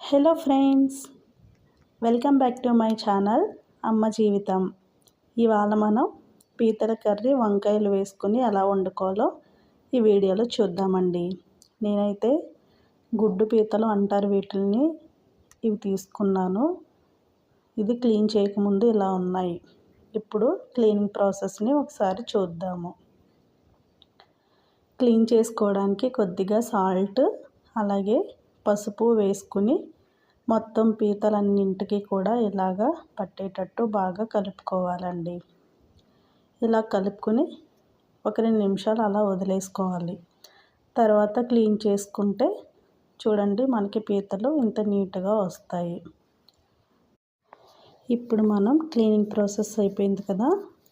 Hello friends welcome back to my channel అమ్మ జీవితం. ఇవాళ మనం పీతల కర్రీ వంకాయలు వేసుకుని ఎలా వండుకోవాలో ఈ వీడియోలో చూద్దామండి. నేనైతే గుడ్డు పీతలు అంటారు వీటిని ఇవి తీసుకున్నాను. ఇది క్లీన్ చేయకముందు ఇలా ఉన్నాయి. ఇప్పుడు క్లీనింగ్ ప్రాసెస్ని ఒకసారి చూద్దాము. క్లీన్ చేసుకోవడానికి కొద్దిగా సాల్ట్ అలాగే పసుపు వేసుకుని మొత్తం పీతలన్నింటికి కూడా ఇలాగా పట్టేటట్టు బాగా కలుపుకోవాలండి. ఇలా కలుపుకొని ఒక రెండు నిమిషాలు అలా వదిలేసుకోవాలి. తర్వాత క్లీన్ చేసుకుంటే చూడండి మనకి పీతలు ఇంత నీట్గా వస్తాయి. ఇప్పుడు మనం క్లీనింగ్ ప్రాసెస్ అయిపోయింది కదా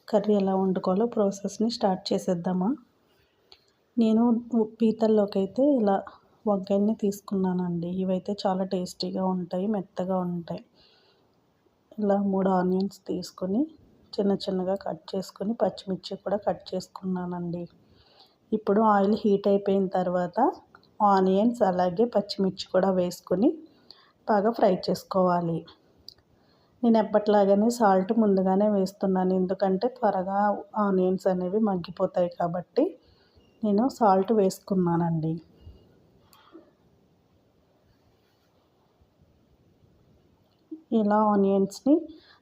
కర్రీ ఎలా వండుకోవాలో ప్రాసెస్ని స్టార్ట్ చేసేద్దామా. నేను పీతల్లోకి అయితే ఇలా వంకాయల్ని తీసుకున్నానండి. ఇవైతే చాలా టేస్టీగా ఉంటాయి మెత్తగా ఉంటాయి. ఇలా మూడు ఆనియన్స్ తీసుకొని చిన్న చిన్నగా కట్ చేసుకొని పచ్చిమిర్చి కూడా కట్ చేసుకున్నానండి. ఇప్పుడు ఆయిల్ హీట్ అయిపోయిన తర్వాత ఆనియన్స్ అలాగే పచ్చిమిర్చి కూడా వేసుకొని బాగా ఫ్రై చేసుకోవాలి. నేను ఎప్పట్లాగానే సాల్ట్ ముందుగానే వేస్తున్నాను. ఎందుకంటే త్వరగా ఆనియన్స్ అనేవి మగ్గిపోతాయి కాబట్టి నేను సాల్ట్ వేసుకున్నానండి. ఇలా ఆనియన్స్ని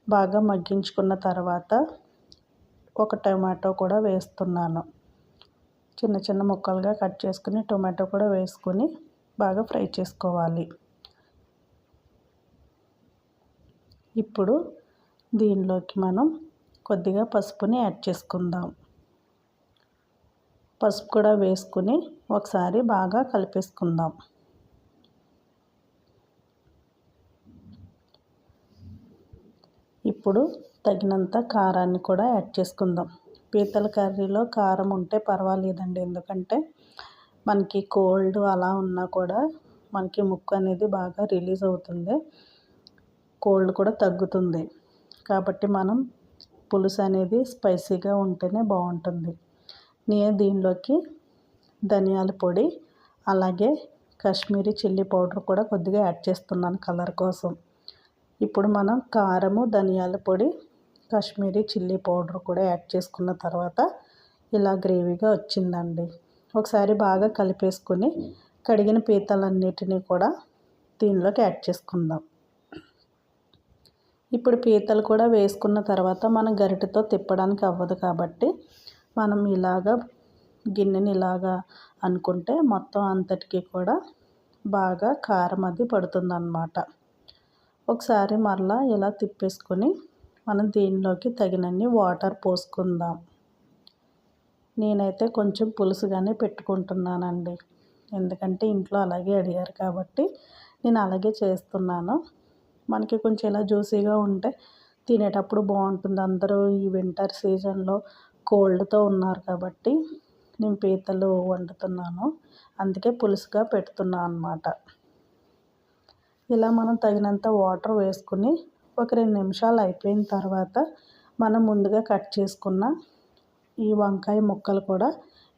బాగా మగ్గించుకున్న తర్వాత ఒక టమాటో కూడా వేస్తున్నాను. చిన్న చిన్న ముక్కలుగా కట్ చేసుకుని టొమాటో కూడా వేసుకొని బాగా ఫ్రై చేసుకోవాలి. ఇప్పుడు దీనిలోకి మనం కొద్దిగా పసుపుని యాడ్ చేసుకుందాం. పసుపు కూడా వేసుకుని ఒకసారి బాగా కలిపేసుకుందాం. ఇప్పుడు తగినంత కారాన్ని కూడా యాడ్ చేసుకుందాం. పీతల కర్రీలో కారం ఉంటే పర్వాలేదండి. ఎందుకంటే మనకి కోల్డ్ అలా ఉన్నా కూడా మనకి ముక్కు అనేది బాగా రిలీజ్ అవుతుంది. కోల్డ్ కూడా తగ్గుతుంది. కాబట్టి మనం పులుసు అనేది స్పైసీగా ఉంటేనే బాగుంటుంది. నేను దీనిలోకి ధనియాల పొడి అలాగే కాశ్మీరీ చిల్లీ పౌడర్ కూడా కొద్దిగా యాడ్ చేస్తున్నాను కలర్ కోసం. ఇప్పుడు మనం కారము ధనియాల పొడి కాశ్మీరీ చిల్లీ పౌడర్ కూడా యాడ్ చేసుకున్న తర్వాత ఇలా గ్రేవీగా వచ్చిందండి. ఒకసారి బాగా కలిపేసుకొని కడిగిన పీతలన్నిటినీ కూడా దీనిలోకి యాడ్ చేసుకుందాం. ఇప్పుడు పీతలు కూడా వేసుకున్న తర్వాత మనం గరిటతో తిప్పడానికి అవ్వదు కాబట్టి మనం ఇలాగా గిన్నెని ఇలాగా అనుకుంటే మొత్తం అంతటికీ కూడా బాగా కారం అది పడుతుందన్నమాట. ఒకసారి మరలా ఇలా తిప్పేసుకొని మనం దీనిలోకి తగినన్ని వాటర్ పోసుకుందాం. నేనైతే కొంచెం పులుసుగానే పెట్టుకుంటున్నానండి. ఎందుకంటే ఇంట్లో అలాగే అడిగారు కాబట్టి నేను అలాగే చేస్తున్నాను. మనకి కొంచెం ఇలా జ్యూసీగా ఉంటే తినేటప్పుడు బాగుంటుంది. అందరూ ఈ వింటర్ సీజన్లో కోల్డ్తో ఉన్నారు కాబట్టి నేను పీతలు వండుతున్నాను. అందుకే పులుసుగా పెడుతున్నాను అన్నమాట. ఇలా మనం తగినంత వాటర్ వేసుకుని ఒక రెండు నిమిషాలు అయిపోయిన తర్వాత మనం ముందుగా కట్ చేసుకున్న ఈ వంకాయ ముక్కలు కూడా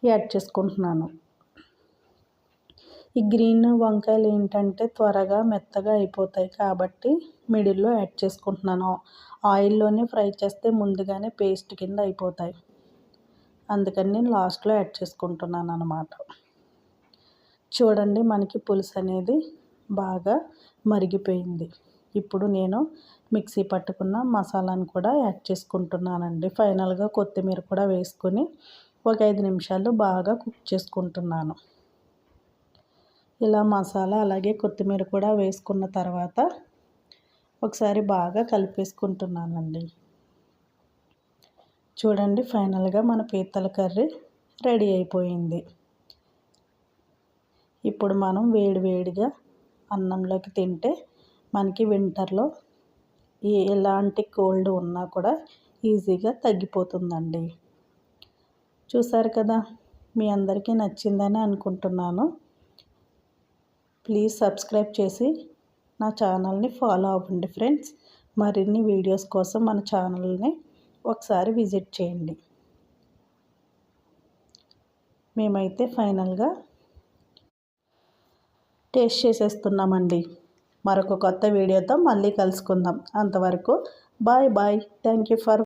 యాడ్ చేసుకుంటున్నాను. ఈ గ్రీన్ వంకాయలు ఏంటంటే త్వరగా మెత్తగా అయిపోతాయి కాబట్టి మిడిల్లో యాడ్ చేసుకుంటున్నాను. ఆయిల్లోనే ఫ్రై చేస్తే ముందుగానే పేస్ట్ కింద అయిపోతాయి. అందుకని నేను లాస్ట్లో యాడ్ చేసుకుంటున్నాను అనమాట చూడండి మనకి పులుసు అనేది బాగా మరిగిపోయింది. ఇప్పుడు నేను మిక్సీ పట్టుకున్న మసాలాను కూడా యాడ్ చేసుకుంటున్నానండి. ఫైనల్గా కొత్తిమీర కూడా వేసుకొని ఒక ఐదు నిమిషాలు బాగా కుక్ చేసుకుంటున్నాను. ఇలా మసాలా అలాగే కొత్తిమీర కూడా వేసుకున్న తర్వాత ఒకసారి బాగా కలిపేసుకుంటున్నానండి. చూడండి ఫైనల్గా మన పీతల కర్రీ రెడీ అయిపోయింది. ఇప్పుడు మనం వేడి వేడిగా అన్నంలోకి తింటే మనకి వింటర్లో ఎలాంటి కోల్డ్ ఉన్నా కూడా ఈజీగా తగ్గిపోతుందండి. చూసారు కదా మీ అందరికీ నచ్చిందని అనుకుంటున్నాను. ప్లీజ్ సబ్స్క్రైబ్ చేసి నా ఛానల్ని ఫాలో అవ్వండి ఫ్రెండ్స్. మరిన్ని వీడియోస్ కోసం మన ఛానల్ని ఒకసారి విజిట్ చేయండి. మేమైతే ఫైనల్గా టేస్ట్ చేసేస్తున్నామండి. మరొక కొత్త వీడియోతో మళ్ళీ కలుసుకుందాం. అంతవరకు bye bye. Thank you for